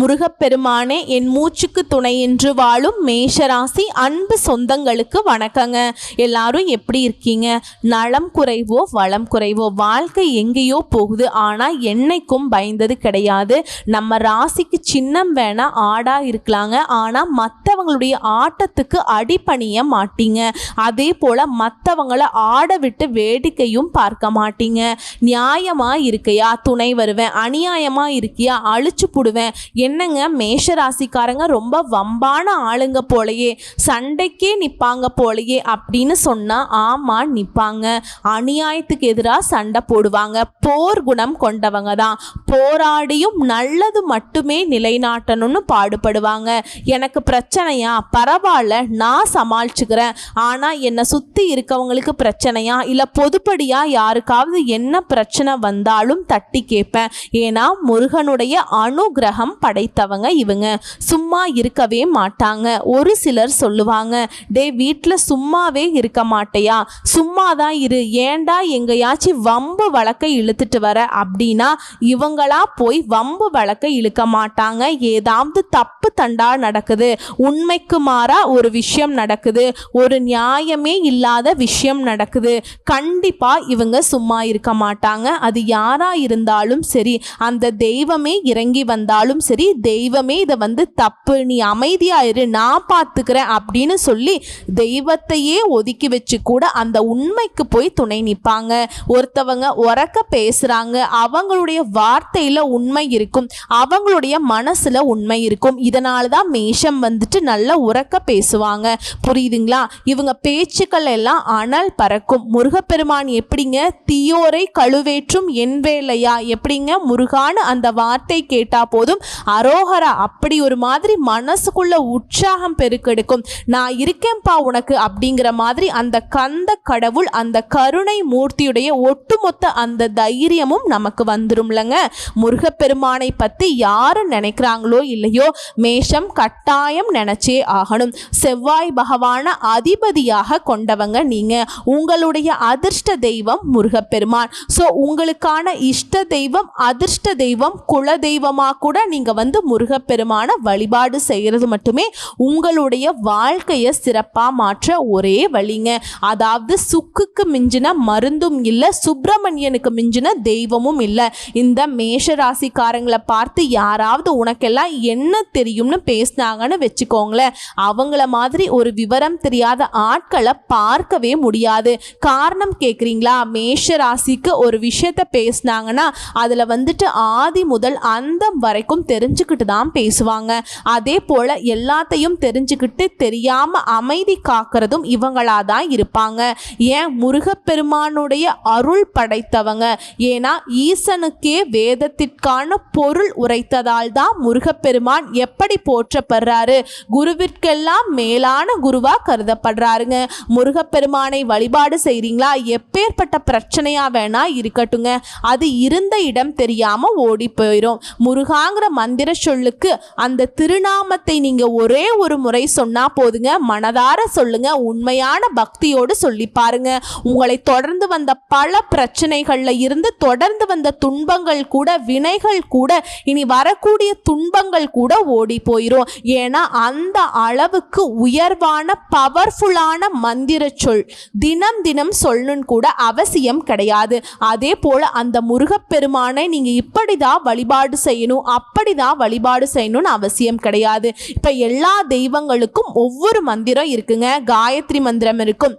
முருகப்பெருமானே என் மூச்சுக்கு துணை என்று வாழும் மேஷராசி அன்பு சொந்தங்களுக்கு வணக்கங்க. எல்லாரும் எப்படி இருக்கீங்க? நலம் குறைவோ வளம் குறைவோ? வாழ்க்கை எங்கேயோ போகுது. ஆனால் என்னைக்கும் பயந்தது கிடையாது. நம்ம ராசிக்கு சின்னம் வேணா ஆடா இருக்கலாங்க. ஆனால் மற்றவங்களுடைய ஆட்டத்துக்கு அடிபணிய மாட்டீங்க. அதே போல் மற்றவங்கள ஆட விட்டு வேடிக்கையும் பார்க்க மாட்டீங்க. நியாயமா இருக்கையா? துணை வருவேன். அநியாயமா இருக்கியா? அழிச்சு போடுவேன். என்னங்க மேஷ ராசிக்காரங்க ரொம்ப வம்பான ஆளுங்க போலயே சண்டைக்கே நிற்பாங்க போலையே அப்படின்னு சொன்னால் ஆமாம் நிற்பாங்க அநியாயத்துக்கு எதிராக சண்டை போடுவாங்க. போர் குணம் கொண்டவங்க தான். போராடியும் நல்லது மட்டுமே நிலைநாட்டணும்னு பாடுபடுவாங்க. எனக்கு பிரச்சனையா? பரவாயில்ல நான் சமாளிச்சுக்கிறேன். ஆனால் என்னை சுற்றி இருக்கவங்களுக்கு பிரச்சனையா? இல்லை பொதுப்படியாக யாருக்காவது என்ன பிரச்சனை வந்தாலும் தட்டி கேட்பேன். ஏன்னா முருகனுடைய அனுகிரகம் படைத்தவங்க இவங்க. சும்மா இருக்கவே மாட்டாங்க. ஒரு சிலர் சொல்லுவாங்க டே வீட்டில் சும்மாவே இருக்க மாட்டையா? சும்மா தான் இரு. ஏன்டா எங்கேயாச்சும் வம்பு வழக்கை இழுத்துட்டு வர? அப்படின்னா இவங்களா போய் வம்பு வழக்கை இழுக்க மாட்டாங்க. ஏதாவது தப்பு தண்டா நடக்குது. உண்மைக்கு மாறா ஒரு விஷயம் நடக்குது. ஒரு நியாயமே இல்லாத விஷயம் நடக்குது. கண்டிப்பா இவங்க சும்மா இருக்க மாட்டாங்க. அது யாரா இருந்தாலும் சரி அந்த தெய்வமே இறங்கி வந்தாலும் சரி தெய்வமே இதை வந்து தப்பு நீ அமைதியாக இரு நான் பார்த்துக்கிறேன் அப்படின்னு சொல்லி தெய்வத்தையே ஒதுக்கி வச்சு கூட அந்த உண்மைக்கு போய் துணை நிற்பாங்க ஒருத்தவங்க உறக்க பேசுகிறாங்க அவங்களுடைய வார்த்தையில் உண்மை இருக்கும் அவங்களுடைய மனசில் உண்மை இருக்கும். இதனால தான் மேஷம் வந்துட்டு நல்லா உறக்க பேசுவாங்க. புரியுதுங்களா? இவங்க பேச்சுக்கள் எல்லாம் அனல் பறக்கும். முருகப்பெருமான் எப்படிங்க? தீயோரை கழுவேற்றும் என் வேலையா? எப்படிங்க? முருகான்னு அந்த வார்த்தை கேட்டால் போதும் அரோகரா அப்படி ஒரு மாதிரி மனசுக்குள்ள உற்சாகம் பெருக்கெடுக்கும். நான் இருக்கேன்பா உனக்கு அப்படிங்கிற மாதிரி அந்த கந்த கடவுள் அந்த கருணை மூர்த்தியுடைய ஒட்டுமொத்த அந்த தைரியமும் நமக்கு வந்துரும்லங்க. முருகப்பெருமானை பத்தி யாரும் நினைக்கிறாங்களோ இல்லையோ மேஷம் கட்டாயம் நினைச்சே ஆகணும். செவ்வாய் பகவான அதிபதியாக கொண்டவங்க நீங்க. உங்களுடைய அதிர்ஷ்ட தெய்வம் முருகப்பெருமான். ஸோ உங்களுக்கான இஷ்ட தெய்வம் அதிர்ஷ்ட தெய்வம் குல தெய்வமாக கூட நீங்கள் வந்து முருகப்பெருமான வழிபாடு செய்கிறது மட்டுமே உங்களுடைய வாழ்க்கையை சிறப்பாக மாற்ற ஒரே வழிங்க. அதாவது சுக்குக்கு மிஞ்சின மருந்தும் இல்லை சுப்பிரமணியனுக்கு மிஞ்சின தெய்வமும் இல்லை. இந்த மேஷ ராசிக்காரங்களை பார்த்து யாராவது உனக்கெல்லாம் என்ன தெரியும்னு பேசினாங்கன்னு வச்சுக்கோங்களேன். அவங்கள மாதிரி ஒரு விவரம் தெரியாத ஆட்களை பார்க்கவே முடியாது. காரணம் கேட்குறீங்களா மேஷ ராசிக்கு ஒரு விஷயத்த பேசினாங்கன்னா அதில் வந்துட்டு ஆதி முதல் அந்தம் வரைக்கும் தெரிஞ்சுக்கிட்டு தான் பேசுவாங்க. அதே போல் எல்லாத்தையும் தெரிஞ்சுக்கிட்டு தெரியாமல் அமைதி காக்கிறதும் இவங்களா தான் இருப்பாங்க. ஏன்? முருகப்பெருமானுடைய அருள் படைத்தவங்க. ஏன்னா ஈசனுக்கே வேதத்திற்கான பொருள் உரைத்ததால் தான் முருகப்பெருமான் எப்படி போற்றப்படுறாரு. குருவிற்கெல்லாம் மேலான குருவா கருதப்படுறாருங்க. முருகப்பெருமானை வழிபாடு செய்றீங்களா? எப்பேற்பட்ட பிரச்சனையா வேணா இருக்கட்டுங்க. அது இருந்த இடம் தெரியாம ஓடி போயிடும் முருகாங்கிற மந்திர சொல்லுக்கு அந்த திருநாமத்தை நீங்க ஒரே ஒரு முறை சொன்னா போதுங்க. மனதார சொல்லுங்க. உண்மையான பக்தியோடு சொல்லி பாருங்க. உங்களை தொடர்ந்து வந்த பல பிரச்சனைகள்ல இருந்து தொடர்ந்து வந்த துன்பங்கள் கூட வினைகள் கூட இனி வரக்கூடிய துன்பங்கள் கூட ஓடி போயிடும் ஏன்னா அந்த அளவுக்கு உயர்வான பவர்ஃபுல்லான மந்திர சொல் தினம் தினம் சொல்லணும்னு கூட அவசியம் கிடையாது. அதே போல அந்த முருகப்பெருமானை நீங்க இப்படிதான் வழிபாடு செய்யணும். அப்படி அப்படிதான் வழிபாடு செய்யணும்னு அவசியம் கிடையாது. இப்ப எல்லா தெய்வங்களுக்கும் ஒவ்வொரு மந்திரம் இருக்குங்க. காயத்ரி மந்திரம் இருக்கும்.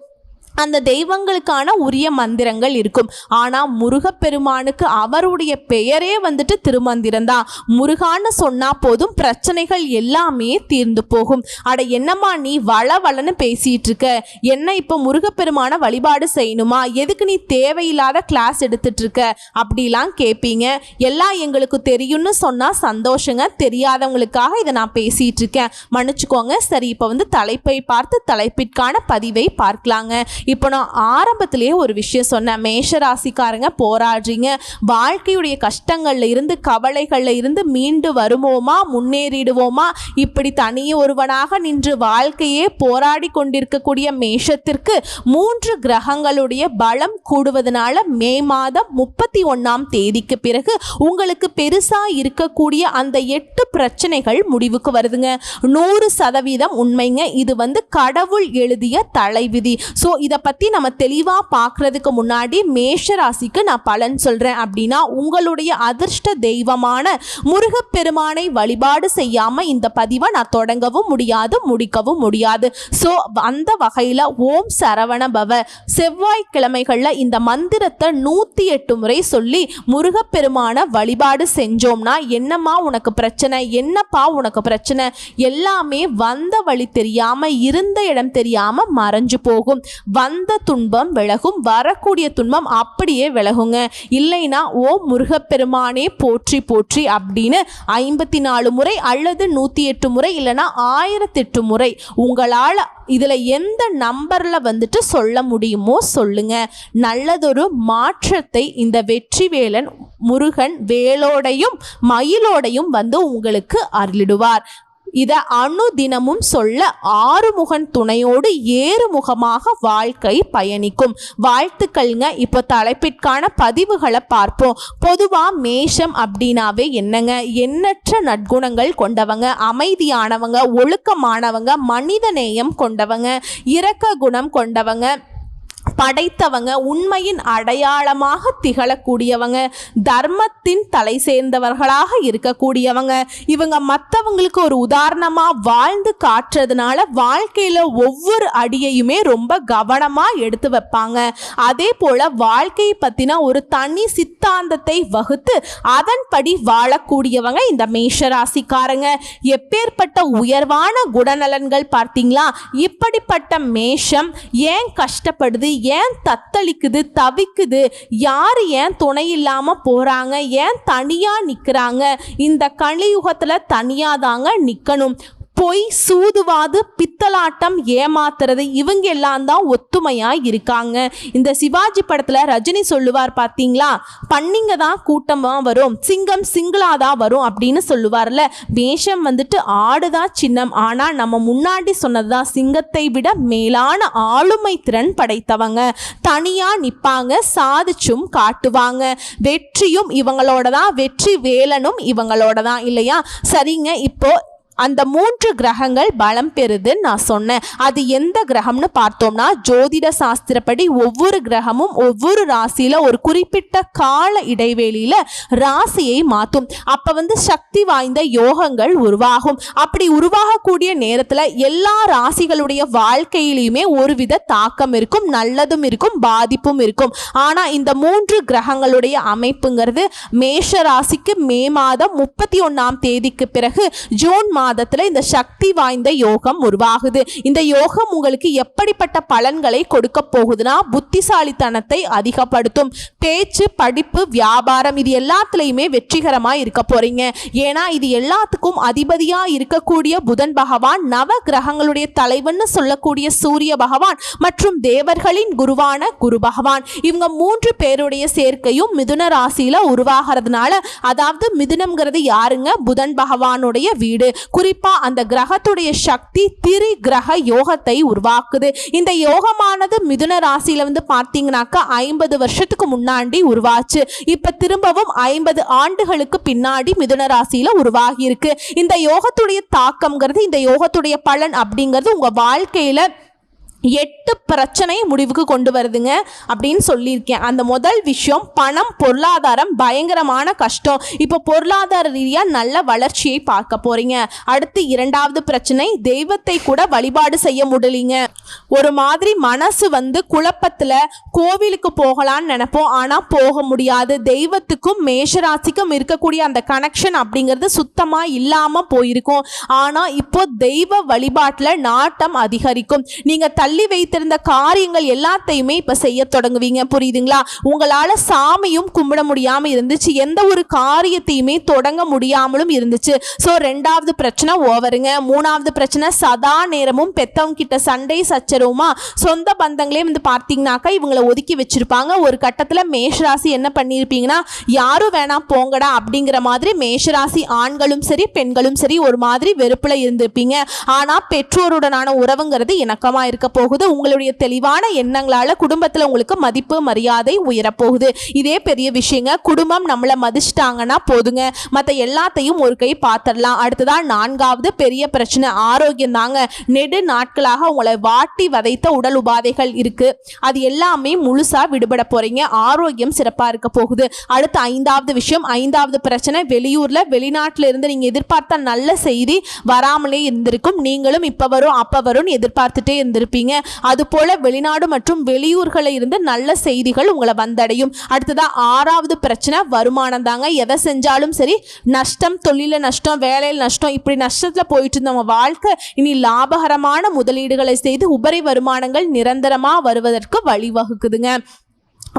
அந்த தெய்வங்களுக்கான உரிய மந்திரங்கள் இருக்கும். ஆனால் முருகப்பெருமானுக்கு அவருடைய பெயரே வந்துட்டு திருமந்திரம் தான். முருகான்னு சொன்னா போதும் பிரச்சனைகள் எல்லாமே தீர்ந்து போகும். அட என்னம்மா நீ வள வளன்னு பேசிட்டு இருக்க? என்ன இப்போ முருகப்பெருமான வழிபாடு செய்யணுமா? எதுக்கு நீ தேவையில்லாத கிளாஸ் எடுத்துட்டு இருக்க? அப்படிலாம் கேட்பீங்க எல்லாம் எங்களுக்கு தெரியும்னு சொன்னால் சந்தோஷங்க. தெரியாதவங்களுக்காக இதை நான் பேசிட்டு இருக்கேன். மன்னிச்சுக்கோங்க. சரி இப்போ வந்து தலைப்பை பார்த்து தலைப்பிற்கான பதிவை பார்க்கலாங்க. இப்போ நான் ஆரம்பத்திலேயே ஒரு விஷயம் சொன்னேன். மேஷ ராசிக்காரங்க போராடுறீங்க. வாழ்க்கையுடைய கஷ்டங்களில் இருந்து கவலைகளில் இருந்து மீண்டு வருவோமா? முன்னேறிடுவோமா? இப்படி தனியே ஒருவனாக நின்று வாழ்க்கையே போராடி கொண்டிருக்கக்கூடிய மேஷத்திற்கு மூன்று கிரகங்களுடைய பலம் கூடுவதனால மே மாதம் முப்பத்தி ஒன்னாம் தேதிக்கு பிறகு உங்களுக்கு பெருசா இருக்கக்கூடிய அந்த எட்டு பிரச்சனைகள் முடிவுக்கு வருதுங்க. நூறு சதவீதம் உண்மைங்க. இது வந்து கடவுள் எழுதிய தலைவிதி. ஸோ இது இதை பற்றி நம்ம தெளிவாக பார்க்குறதுக்கு முன்னாடி மேஷ ராசிக்கு நான் பலன் சொல்கிறேன் அப்படின்னா உங்களுடைய அதிர்ஷ்ட தெய்வமான முருகப்பெருமானை வழிபாடு செய்யாமல் இந்த பதிவை நான் தொடங்கவும் முடியாது முடிக்கவும் முடியாது. ஸோ அந்த வகையில் ஓம் சரவண பவ. செவ்வாய்க்கிழமைகளில் இந்த மந்திரத்தை நூற்றி எட்டு முறை சொல்லி முருகப்பெருமான வழிபாடு செஞ்சோம்னா என்னம்மா உனக்கு பிரச்சனை? என்னப்பா உனக்கு பிரச்சனை? எல்லாமே வந்த வழி தெரியாமல் இருந்த இடம் தெரியாமல் மறைஞ்சு போகும். வந்த துன்பம் விலகும் வரக்கூடிய துன்பம் அப்படியே விலகுங்க. இல்லைன்னா ஓ முருகப்பெருமானே போற்றி போற்றி அப்படின்னு ஐம்பத்தி நாலு முறை அல்லது நூற்றி எட்டு முறை இல்லைன்னா ஆயிரத்தெட்டு முறை உங்களால் இதில் எந்த நம்பரில் வந்துட்டு சொல்ல முடியுமோ சொல்லுங்க. நல்லதொரு மாற்றத்தை இந்த வெற்றிவேலன் முருகன் வேலோடையும் மயிலோடையும் வந்து உங்களுக்கு அருளிடுவார். இதை அணு தினமும் சொல்ல ஆறுமுகன் துணையோடு ஏறுமுகமாக வாழ்க்கை பயணிக்கும். வாழ்த்துக்கள்ங்க. இப்போ தலைப்பிற்கான பதிவுகளை பார்ப்போம். பொதுவாக மேஷம் அப்படின்னாவே என்னங்க? எண்ணற்ற நற்குணங்கள் கொண்டவங்க அமைதியானவங்க ஒழுக்கமானவங்க மனிதநேயம் கொண்டவங்க இரக்க குணம் கொண்டவங்க படைத்தவங்க உண்மையின் அடையாளமாக திகழக்கூடியவங்க தர்மத்தின் தலை சேர்ந்தவர்களாக இருக்கக்கூடியவங்க. இவங்க மற்றவங்களுக்கு ஒரு உதாரணமாக வாழ்ந்து காட்டுறதுனால வாழ்க்கையில் ஒவ்வொரு அடியையுமே ரொம்ப கவனமாக எடுத்து வைப்பாங்க. அதே போல் வாழ்க்கையை பற்றின ஒரு தனி சித்தாந்தத்தை வகுத்து அதன்படி வாழக்கூடியவங்க இந்த மேஷராசிக்காரங்க. எப்பேற்பட்ட உயர்வான குணநலன்கள் பார்த்தீங்களா? இப்படிப்பட்ட மேஷம் ஏன் கஷ்டப்படுது? ஏன் தத்தளிக்குது தவிக்குது? யார் ஏன் துணை இல்லாமல் போகிறாங்க ஏன் தனியாக நிற்கிறாங்க இந்த கலியுகத்தில் தனியாக தாங்க நிற்கணும் பொய் சூதுவாது பித்தலாட்டம் ஏமாத்துறது இவங்க எல்லாம் தான் ஒத்துமையா இருக்காங்க. இந்த சிவாஜி படத்துல ரஜினி சொல்லுவார் பாத்தீங்களா? பண்ணிங்க தான் கூட்டமா வரும் சிங்கம் சிங்களா தான் வரும் அப்படின்னு சொல்லுவார்ல. வேஷம் வந்துட்டு ஆடுதான் சின்னம். ஆனா நம்ம முன்னாடி சொன்னதுதான் சிங்கத்தை விட மேலான ஆளுமை திறன் படைத்தவங்க. தனியா நிப்பாங்க சாதிச்சும் காட்டுவாங்க. வெற்றியும் இவங்களோட தான் வெற்றி வேலனும் இவங்களோட தான் இல்லையா? சரிங்க இப்போ அந்த மூன்று கிரகங்கள் பலம் பெறுதுன்னு நான் சொன்னேன். அது எந்த கிரகம்னு பார்த்தோம்னா ஜோதிட சாஸ்திரப்படி ஒவ்வொரு கிரகமும் ஒவ்வொரு ராசியில் ஒரு குறிப்பிட்ட கால இடைவெளியில் ராசியை மாற்றும் அப்போ வந்து சக்தி வாய்ந்த யோகங்கள் உருவாகும். அப்படி உருவாகக்கூடிய நேரத்தில் எல்லா ராசிகளுடைய வாழ்க்கையிலையுமே ஒருவித தாக்கம் இருக்கும் நல்லதும் இருக்கும் பாதிப்பும் இருக்கும். ஆனால் இந்த மூன்று கிரகங்களுடைய அமைப்புங்கிறது மேஷ ராசிக்கு மே மாதம் முப்பத்தி ஒன்றாம் தேதிக்கு பிறகு ஜூன் மாதத்துல இந்த சக்தி வாய்ந்த யோகம் உருவாகுது. இந்த யோகம் உங்களுக்கு எப்படிப்பட்ட பலன்களை கொடுக்க போகுதுன்னா புத்திசாலித்தனத்தை அதிகப்படுத்தும். பேச்சு படிப்பு வியாபாரம் இது எல்லாத்துலேயுமே வெற்றிகரமா இருக்க போறீங்க. ஏன்னா இது எல்லாத்துக்கும் அதிபதியா இருக்கக்கூடிய புதன் பகவான் நவ கிரகங்களுடைய தலைவன்னு சொல்லக்கூடிய சூரிய பகவான் மற்றும் தேவர்களின் குருவான குரு பகவான். இவங்க மூன்று பேருடைய சேர்க்கையும் மிதுன ராசியில உருவாகிறதுனால அதாவது மிதுனம்ங்கிறது யாருங்க? புதன் பகவானுடைய வீடு. குறிப்பா அந்த கிரகத்துடைய சக்தி திரி கிரக யோகத்தை உருவாக்குது. இந்த யோகமானது மிதுன ராசியில வந்து பார்த்தீங்கன்னாக்கா ஐம்பது வருஷத்துக்கு முன்னாடி உருவாச்சு. இப்ப திரும்பவும் ஐம்பது ஆண்டுகளுக்கு பின்னாடி மிதுன ராசியில உருவாகி இருக்கு இந்த யோகத்துடைய தாக்கம்ங்கிறது இந்த யோகத்துடைய பலன் அப்படிங்கிறது உங்க வாழ்க்கையில எட்டு பிரச்சனையை முடிவுக்கு கொண்டு வருதுங்க அப்படின்னு சொல்லியிருக்கேன். அந்த முதல் விஷயம் பணம் பொருளாதாரம் பயங்கரமான கஷ்டம். இப்போ பொருளாதார ரீதியாக நல்ல வளர்ச்சியை பார்க்க போறீங்க. அடுத்து இரண்டாவது பிரச்சனை தெய்வத்தை கூட வழிபாடு செய்ய முடியலீங்க. ஒரு மாதிரி மனசு வந்து குழப்பத்தில் கோவிலுக்கு போகலான்னு நினைப்போம். ஆனால் போக முடியாது. தெய்வத்துக்கும் மேஷராசிக்கும் இருக்கக்கூடிய அந்த கனெக்ஷன் அப்படிங்கிறது சுத்தமாக இல்லாமல் போயிருக்கும். ஆனால் இப்போ தெய்வ வழிபாட்டில் நாட்டம் அதிகரிக்கும். நீங்கள் தள்ளி தள்ளி வைத்திருந்த காரியங்கள் எல்லாத்தையுமே இப்ப செய்ய தொடங்குவீங்க. புரியுதுங்களா? உங்களால சாமியும் கும்பிட முடியாம இருந்துச்சு. எந்த ஒரு காரியத்தையுமே தொடங்க முடியாமலும் இருந்துச்சு. ஸோ ரெண்டாவது பிரச்சனை ஓவருங்க. மூணாவது பிரச்சனை சதா நேரமும் பெத்தவங்க கிட்ட சண்டை சச்சரவுமா? சொந்த பந்தங்களே வந்து பார்த்தீங்கன்னாக்கா இவங்களை ஒதுக்கி வச்சிருப்பாங்க. ஒரு கட்டத்தில் மேஷராசி என்ன பண்ணியிருப்பீங்கன்னா யாரும் வேணாம் போங்கடா அப்படிங்கிற மாதிரி மேஷராசி ஆண்களும் சரி பெண்களும் சரி ஒரு மாதிரி வெறுப்புல இருந்திருப்பீங்க. ஆனா பெற்றோருடனான உறவுங்கிறது இணக்கமா இருக்க போகுது. உங்களுடைய தெளிவான எண்ணங்களால குடும்பத்தில் உங்களுக்கு மதிப்பு மரியாதை உயரப்போகுது. இதே பெரிய விஷயங்க குடும்பம் நம்மளை மதிச்சிட்டாங்கன்னா போதுங்க. மற்ற எல்லாத்தையும் ஒரு கை பார்த்துடலாம் அடுத்ததான் நான்காவது பெரிய பிரச்சனை ஆரோக்கியம் தாங்க. நெடு நாட்களாக உங்களை வாட்டி வதைத்த உடல் உபாதைகள் இருக்கு. அது எல்லாமே முழுசா விடுபட போறீங்க. ஆரோக்கியம் சிறப்பா இருக்க போகுது. அடுத்த ஐந்தாவது விஷயம் ஐந்தாவது பிரச்சனை வெளியூர்ல வெளிநாட்டுல இருந்து நீங்க எதிர்பார்த்த நல்ல செய்தி வராமலே இருந்திருக்கும். நீங்களும் இப்ப வரும் அப்ப வரும்னு எதிர்பார்த்துட்டே இருந்திருப்பீங்க. அது போல வெளிநாடு மற்றும் வெளியூர்களில் இருந்து நல்ல செய்திகள் உங்களை வந்தடையும். அடுத்ததா ஆறாவது பிரச்சனை வருமானம் தாங்க. எதை செஞ்சாலும் சரி நஷ்டம் தொழில நஷ்டம் வேலையில் நஷ்டம் இப்படி நஷ்டத்தில் போயிட்டு இருந்தவங்க வாழ்க்கை இனி லாபகரமான முதலீடுகளை செய்து உபரி வருமானங்கள் நிரந்தரமாக வருவதற்கு வழிவகுக்குதுங்க.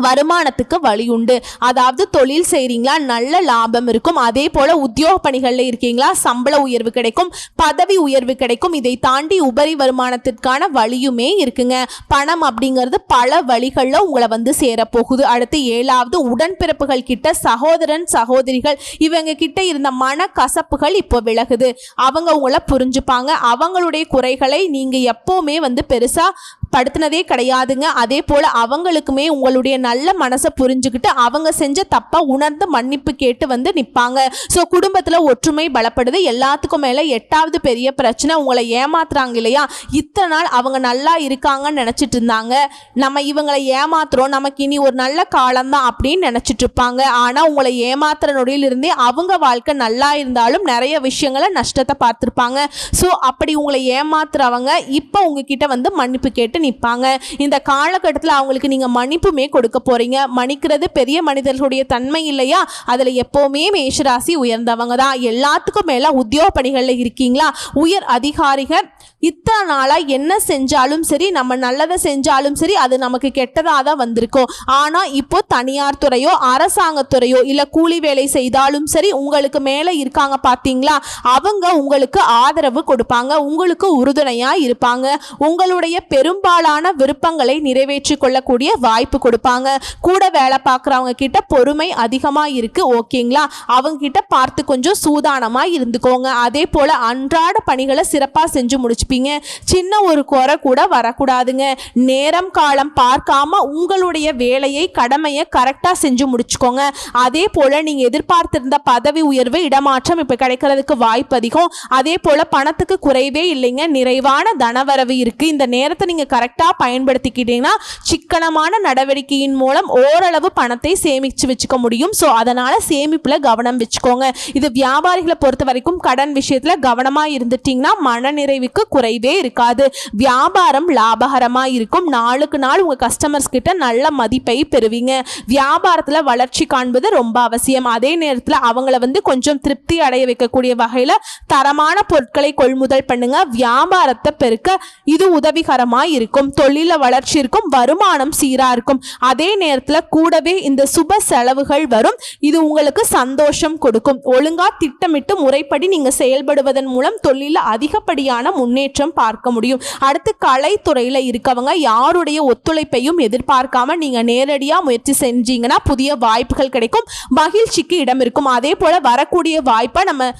வருமானத்துக்கு வழி உண்டு அதாவது தொழில் செய்கிறீங்களா நல்ல லாபம் இருக்கும். அதே போல் உத்தியோக பணிகளில் இருக்கீங்களா சம்பள உயர்வு கிடைக்கும் பதவி உயர்வு கிடைக்கும். இதை தாண்டி உபரி வருமானத்திற்கான வழியுமே இருக்குங்க. பணம் அப்படிங்கிறது பல வழிகளில் உங்களை வந்து சேரப்போகுது. அடுத்து ஏழாவது உடன்பிறப்புகள் கிட்ட சகோதரன் சகோதரிகள் இவங்க கிட்ட இருந்த மன கசப்புகள் இப்போ விலகுது. அவங்க உங்களை புரிஞ்சுப்பாங்க. அவங்களுடைய குறைகளை நீங்கள் எப்போவுமே வந்து பெருசாக படுத்தினதே கிடையாதுங்க. அதே போல் அவங்களுக்குமே உங்களுடைய நல்ல மனசை புரிஞ்சுக்கிட்டு அவங்க செஞ்ச தப்பை உணர்ந்து மன்னிப்பு கேட்டு வந்து நிற்பாங்க ஸோ குடும்பத்தில் ஒற்றுமை பலப்படுது. எல்லாத்துக்கும் மேலே எட்டாவது பெரிய பிரச்சனை உங்களை ஏமாத்துறாங்க இல்லையா? இத்தனை நாள் அவங்க நல்லா இருக்காங்கன்னு நினச்சிட்டு இருந்தாங்க. நம்ம இவங்களை ஏமாத்துறோம். நமக்கு இனி ஒரு நல்ல காலம்தான் அப்படின்னு நினச்சிட்டு இருப்பாங்க. ஆனால் உங்களை ஏமாத்துற நொடியிலிருந்தே அவங்க வாழ்க்கை நல்லா இருந்தாலும் நிறைய விஷயங்களை நஷ்டத்தை பார்த்துருப்பாங்க. ஸோ அப்படி உங்களை ஏமாத்துறவங்க இப்போ உங்ககிட்ட வந்து மன்னிப்பு கேட்டு நிற்பாங்க இந்த காலகட்டத்தில் அவங்களுக்கு நீங்கள் மன்னிப்புமே கொடுக்க போறீங்க. மணிக்கிறது பெரிய மனிதர்களுடைய தன்மை இல்லையா? அதில் எப்போவுமே மேஷராசி உயர்ந்தவங்க தான். எல்லாத்துக்கும் மேலே உத்தியோக பணிகளில் இருக்கீங்களா? உயர் அதிகாரிகள் இத்தனை நாளாக என்ன செஞ்சாலும் சரி நம்ம நல்லதை செஞ்சாலும் சரி அது நமக்கு கெட்டதாக தான் வந்திருக்கும். ஆனால் இப்போ தனியார் துறையோ அரசாங்கத்துறையோ இல்லை கூலி வேலை செய்தாலும் சரி உங்களுக்கு மேலே இருக்காங்க பார்த்தீங்களா அவங்க உங்களுக்கு ஆதரவு கொடுப்பாங்க உங்களுக்கு உறுதுணையாக இருப்பாங்க. உங்களுடைய பெரும்பாலான விருப்பங்களை நிறைவேற்றி கொள்ளக்கூடிய வாய்ப்பு கொடுப்பாங்க. கூட வேலை பார்க்குறவங்க கிட்ட பொறுமை அதிகமாக இருக்குது ஓகேங்களா? அவங்க கிட்ட பார்த்து கொஞ்சம் சூதானமாக இருந்துக்கோங்க. அதே போல் அன்றாட பணிகளை சிறப்பாக செஞ்சு முடிச்சு இருப்பீங்க சின்ன ஒரு குறை கூட வரக்கூடாதுங்க. நேரம் காலம் பார்க்காம உங்களுடைய வேலையை கடமையை கரெக்டாக செஞ்சு முடிச்சுக்கோங்க. அதே போல் நீங்கள் எதிர்பார்த்திருந்த பதவி உயர்வு இடமாற்றம் இப்போ கிடைக்கிறதுக்கு வாய்ப்பு அதிகம். அதே போல் பணத்துக்கு குறைவே இல்லைங்க. நிறைவான தனவரவு இருக்குது இந்த நேரத்தை நீங்கள் கரெக்டாக பயன்படுத்திக்கிட்டீங்கன்னா சிக்கனமான நடவடிக்கையின் மூலம் ஓரளவு பணத்தை சேமித்து வச்சுக்க முடியும். ஸோ அதனால் சேமிப்பில் கவனம் வச்சுக்கோங்க. இது வியாபாரிகளை பொறுத்த வரைக்கும் கடன் விஷயத்தில் கவனமாக இருந்துட்டிங்கன்னா மனநிறைவுக்கு குறைவே இருக்காது. வியாபாரம் லாபகரமாக இருக்கும் நாளுக்கு நாள் உங்கள் கஸ்டமர்ஸ் கிட்ட நல்ல மதிப்பை பெறுவீங்க. வியாபாரத்தில் வளர்ச்சி காண்பது ரொம்ப அவசியம். அதே நேரத்தில் அவங்கள வந்து கொஞ்சம் திருப்தி அடைய வைக்கக்கூடிய வகையில் தரமான பொருட்களை கொள்முதல் பண்ணுங்க. வியாபாரத்தை பெருக்க இது உதவிகரமாக இருக்கும் தொழில வளர்ச்சி இருக்கும். வருமானம் சீராக இருக்கும். அதே நேரத்தில் கூடவே இந்த சுப செலவுகள் வரும். இது உங்களுக்கு சந்தோஷம் கொடுக்கும். ஒழுங்கா திட்டமிட்டு முறைப்படி நீங்கள் செயல்படுவதன் மூலம் தொழிலில் அதிகப்படியான முன்னேற்றம் பார்க்க முடியும். அடுத்து கலைத்துறையில் இருக்கவங்க யாருடைய ஒத்துழைப்பையும் எதிர்பார்க்காம நீங்கள் நேரடியாக முயற்சி செஞ்சீங்கன்னா புதிய வாய்ப்புகள் கிடைக்கும். மகிழ்ச்சிக்கு இடம் இருக்கும். அதே போல் வரக்கூடிய வாய்ப்பை நம்ம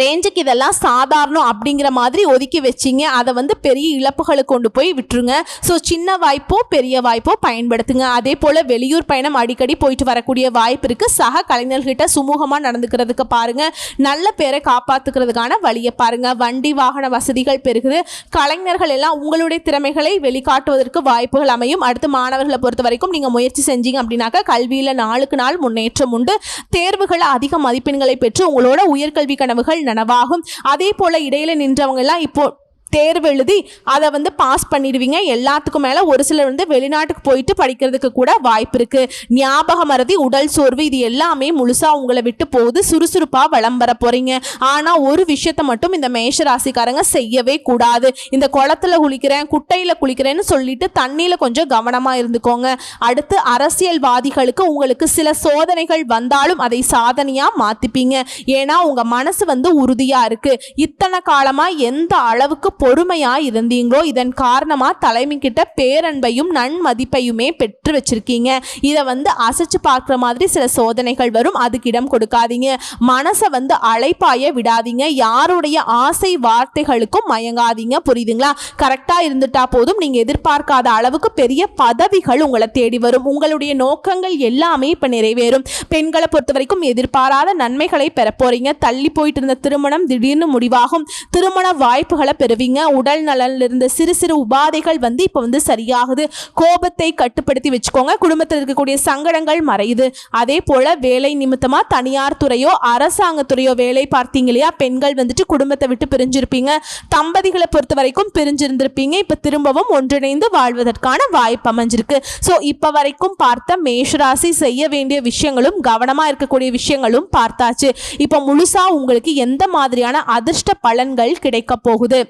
ரேஞ்சுக்கு இதெல்லாம் சாதாரணம் அப்படிங்கிற மாதிரி ஒதுக்கி வச்சிங்க. அதை வந்து பெரிய இழப்புகளுக்கு கொண்டு போய் விட்டுருங்க. ஸோ சின்ன வாய்ப்போ பெரிய வாய்ப்போ பயன்படுத்துங்க. அதே போல் வெளியூர் பயணம் அடிக்கடி போயிட்டு வரக்கூடிய வாய்ப்பு இருக்குது சக கலைஞர்கிட்ட சுமூகமாக நடந்துக்கிறதுக்கு பாருங்கள் நல்ல பேரை காப்பாற்றுக்கிறதுக்கான வழியை பாருங்கள் வண்டி வாகன வசதிகள் பெருகுது. கலைஞர்கள் எல்லாம் உங்களுடைய திறமைகளை வெளிக்காட்டுவதற்கு வாய்ப்புகள் அமையும். அடுத்து மாணவர்களை பொறுத்த வரைக்கும் நீங்கள் முயற்சி செஞ்சீங்க அப்படின்னாக்கா கல்வியில் நாளுக்கு நாள் முன்னேற்றம் உண்டு. தேர்வுகளை அதிக மதிப்பெண்களை பெற்று உங்களோட உயர்கல்வி கனவுகள் நனவாகும். அதே போல இடையில நின்றவங்க எல்லாம் இப்போ தேர்வு எழுதி அதை வந்து பாஸ் பண்ணிடுவீங்க. எல்லாத்துக்கும் மேலே ஒரு சிலர் வந்து வெளிநாட்டுக்கு போயிட்டு படிக்கிறதுக்கு கூட வாய்ப்பு இருக்கு. ஞாபக மறதி உடல் சோர்வு இது எல்லாமே முழுசாக உங்களை விட்டு போகுது. சுறுசுறுப்பாக வளம் வர போகிறீங்க ஆனால் ஒரு விஷயத்த மட்டும் இந்த மேஷ ராசிக்காரங்க செய்யவே கூடாது. இந்த குளத்துல குளிக்கிறேன் குட்டையில் குளிக்கிறேன்னு சொல்லிட்டு தண்ணியில் கொஞ்சம் கவனமாக இருந்துக்கோங்க. அடுத்து அரசியல்வாதிகளுக்கு உங்களுக்கு சில சோதனைகள் வந்தாலும் அதை சாதனையாக மாற்றிப்பீங்க ஏன்னா உங்கள் மனசு வந்து உறுதியாக இருக்குது இத்தனை காலமாக எந்த அளவுக்கு பொறுமையா இருந்தீங்களோ இதன் காரணமா தலைமை கிட்ட பேரன்பையும் நன்மதிப்பையுமே பெற்று வச்சிருக்கீங்க. இதை வந்து அசைச்சு பார்க்குற மாதிரி சில சோதனைகள் வரும். அதுக்கு இடம் கொடுக்காதீங்க. மனசை வந்து அழைப்பாய விடாதீங்க. யாருடைய ஆசை வார்த்தைகளுக்கும் மயங்காதீங்க. புரியுதுங்களா? கரெக்டாக இருந்துட்டா போதும். நீங்கள் எதிர்பார்க்காத அளவுக்கு பெரிய பதவிகள் உங்களை தேடி வரும். உங்களுடைய நோக்கங்கள் எல்லாமே இப்போ நிறைவேறும். பெண்களை பொறுத்த வரைக்கும் எதிர்பாராத நன்மைகளை பெற போறீங்க. தள்ளி போயிட்டு இருந்த திருமணம் திடீர்னு முடிவாகும். திருமண வாய்ப்புகளை பெறுவீங்க. உடல் நலனில் இருந்த சிறு சிறு உபாதைகள் வந்து இப்போ வந்து சரியாகுது. கோபத்தை கட்டுப்படுத்தி வச்சுக்கோங்க. குடும்பத்தில் இருக்கக்கூடிய சங்கடங்கள் மறையுது. அதே போல் வேலை நிமித்தமாக தனியார் துறையோ அரசாங்கத்துறையோ வேலை பார்த்தீங்க இல்லையா? பெண்கள் வந்துட்டு குடும்பத்தை விட்டு பிரிஞ்சிருப்பீங்க. தம்பதிகளை பொறுத்த வரைக்கும் பிரிஞ்சிருந்திருப்பீங்க. இப்போ திரும்பவும் ஒன்றிணைந்து வாழ்வதற்கான வாய்ப்பு அமைஞ்சிருக்கு. ஸோ இப்போ வரைக்கும் பார்த்த மேஷராசி செய்ய வேண்டிய விஷயங்களும் கவனமாக இருக்கக்கூடிய விஷயங்களும் பார்த்தாச்சு. இப்போ முழுசாக உங்களுக்கு எந்த மாதிரியான அதிர்ஷ்ட பலன்கள் கிடைக்க போகுது?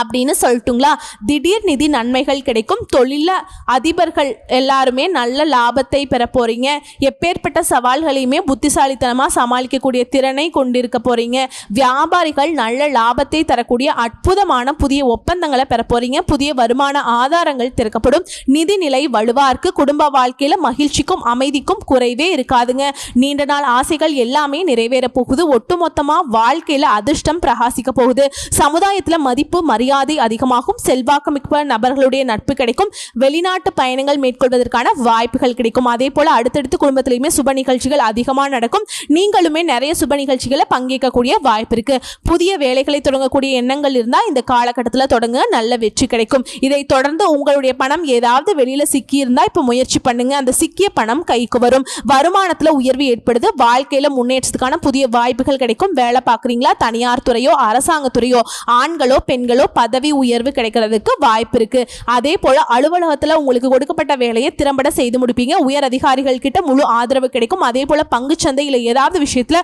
அப்படின்னு சொல்லட்டுங்களா? திடீர் நிதி நன்மைகள் கிடைக்கும். தொழில அதிபர்கள் எல்லாருமே நல்ல லாபத்தை பெற போகிறீங்க எப்பேற்பட்ட சவால்களையுமே புத்திசாலித்தனமாக சமாளிக்கக்கூடிய திறனை கொண்டிருக்க போகிறீங்க வியாபாரிகள் நல்ல லாபத்தை தரக்கூடிய அற்புதமான புதிய ஒப்பந்தங்களை பெற போகிறீங்க புதிய வருமான ஆதாரங்கள் திறக்கப்படும். நிதிநிலை வலுவா குடும்ப வாழ்க்கையில் மகிழ்ச்சிக்கும் அமைதிக்கும் குறைவே இருக்காதுங்க. நீண்ட நாள் ஆசைகள் எல்லாமே நிறைவேற போகுது. ஒட்டுமொத்தமாக வாழ்க்கையில் அதிர்ஷ்டம் பிரகாசிக்க போகுது. சமுதாயத்தில் மதிப்பு மரியாதை அதிகமாகும் செல்வாக்குமிக்க நபர்களுடைய நட்பு கிடைக்கும் வெளிநாட்டு பயணங்கள் மேற்கொள்வதற்கான வாய்ப்புகள் கிடைக்கும். அதே போல அடுத்தடுத்து குடும்பத்திலையுமே சுப நிகழ்ச்சிகள் அதிகமாக நடக்கும். நீங்களுமே நிறைய சுப நிகழ்ச்சிகளை பங்கேற்கக்கூடிய வாய்ப்பு இருக்கு. புதிய வேலைகளை தொடங்கக்கூடிய எண்ணங்கள் இருந்தால் இந்த காலகட்டத்தில் தொடங்க நல்ல வெற்றி கிடைக்கும். இதை தொடர்ந்து உங்களுடைய பணம் ஏதாவது வெளியில சிக்கி இப்போ முயற்சி பண்ணுங்க. அந்த சிக்கிய பணம் கைக்கு வரும். வருமானத்தில் உயர்வு ஏற்படுது. வாழ்க்கையில முன்னேற்றத்துக்கான புதிய வாய்ப்புகள் கிடைக்கும். வேலை பார்க்குறீங்களா? தனியார் துறையோ அரசாங்கத்துறையோ ஆண்களோ பெண்களோ பதவி உயர்வு கிடைக்கிறதுக்கு வாய்ப்பு இருக்கு. அதே போல அலுவலகத்துல உங்களுக்கு கொடுக்கப்பட்ட வேலையை திறம்பட செய்து முடிப்பீங்க. உயர் அதிகாரிகள் கிட்ட முழு ஆதரவு கிடைக்கும். அதே போல பங்கு சந்தையில் ஏதாவது விஷயத்துல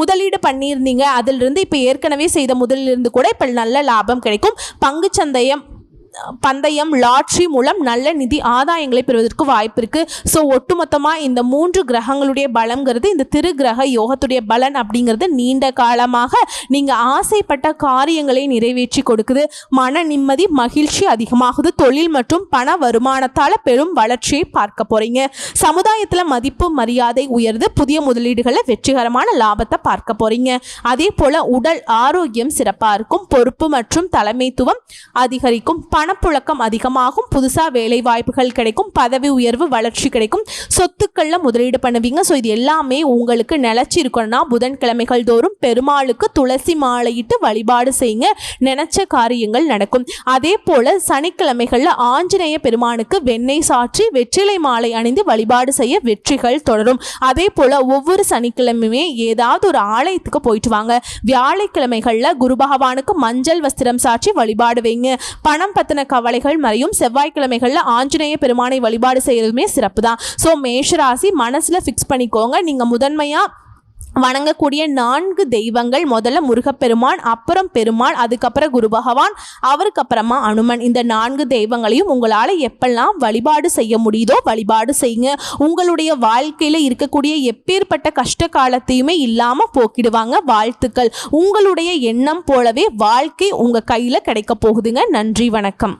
முதலீடு பண்ணியிருந்தீங்க. அதிலிருந்து இப்போ ஏற்கனவே செய்த முதலிலிருந்து கூட இப்போ நல்ல லாபம் கிடைக்கும். பங்கு சந்தையம் பந்தயம் லாட்ரி மூலம் நல்ல நிதி ஆதாயங்களை பெறுவதற்கு வாய்ப்பு இருக்குது ஸோ ஒட்டுமொத்தமாக இந்த மூன்று கிரகங்களுடைய பலங்கிறது இந்த திரு கிரக யோகத்துடைய பலன் அப்படிங்கிறது நீண்ட காலமாக நீங்கள் ஆசைப்பட்ட காரியங்களை நிறைவேற்றி கொடுக்குது. மன நிம்மதி மகிழ்ச்சி அதிகமாகுது. தொழில் மற்றும் பண வருமானத்தால் பெரும் வளர்ச்சியை பார்க்க போகிறீங்க சமுதாயத்தில் மதிப்பு மரியாதை உயர்ந்து புதிய முதலீடுகளை வெற்றிகரமான லாபத்தை பார்க்க போகிறீங்க அதே போல் உடல் ஆரோக்கியம் சிறப்பாக இருக்கும். பொறுப்பு மற்றும் தலைமைத்துவம் அதிகரிக்கும். பணப்புழக்கம் அதிகமாகும். புதுசாக வேலை வாய்ப்புகள் கிடைக்கும். பதவி உயர்வு வளர்ச்சி கிடைக்கும். சொத்துக்களில் முதலீடு பண்ணுவீங்க. ஸோ இது எல்லாமே உங்களுக்கு நிலச்சி இருக்கணும்னா புதன்கிழமைகள் தோறும் பெருமாளுக்கு துளசி மாலையிட்டு வழிபாடு செய்யுங்க. நினைச்ச காரியங்கள் நடக்கும். அதே போல் சனிக்கிழமைகளில் ஆஞ்சநேய பெருமானுக்கு வெண்ணெய் சாற்றி வெற்றிலை மாலை அணிந்து வழிபாடு செய்ய வெற்றிகள் தொடரும். அதே போல் ஒவ்வொரு சனிக்கிழமையுமே ஏதாவது ஒரு ஆலயத்துக்கு போயிட்டு வாங்க. வியாழக்கிழமைகளில் குரு பகவானுக்கு மஞ்சள் வஸ்திரம் சாற்றி வழிபாடு வைங்க. பணம் பத்தின கவலைகள் மறையும் செவ்வாய்க்கிழமைகளில் ஆஞ்சநேய பெருமானை வழிபாடு செய்யறதுமே சிறப்பு தான் ஸோ மேஷராசி மனசில் ஃபிக்ஸ் பண்ணிக்கோங்க. நீங்கள் முதன்மையாக வணங்கக்கூடிய நான்கு தெய்வங்கள். முதல்ல முருகப்பெருமான் அப்புறம் பெருமாள் அதுக்கப்புறம் குரு பகவான் அவருக்கு அப்புறமா அனுமன். இந்த நான்கு தெய்வங்களையும் உங்களால் எப்பெல்லாம் வழிபாடு செய்ய முடியுதோ வழிபாடு செய்யுங்க. உங்களுடைய வாழ்க்கையில் இருக்கக்கூடிய எப்பேற்பட்ட கஷ்ட காலத்தையுமே இல்லாமல் போக்கிடுவாங்க வாழ்த்துக்கள். உங்களுடைய எண்ணம் போலவே வாழ்க்கை உங்கள் கையில் கிடைக்க போகுதுங்க. நன்றி வணக்கம்.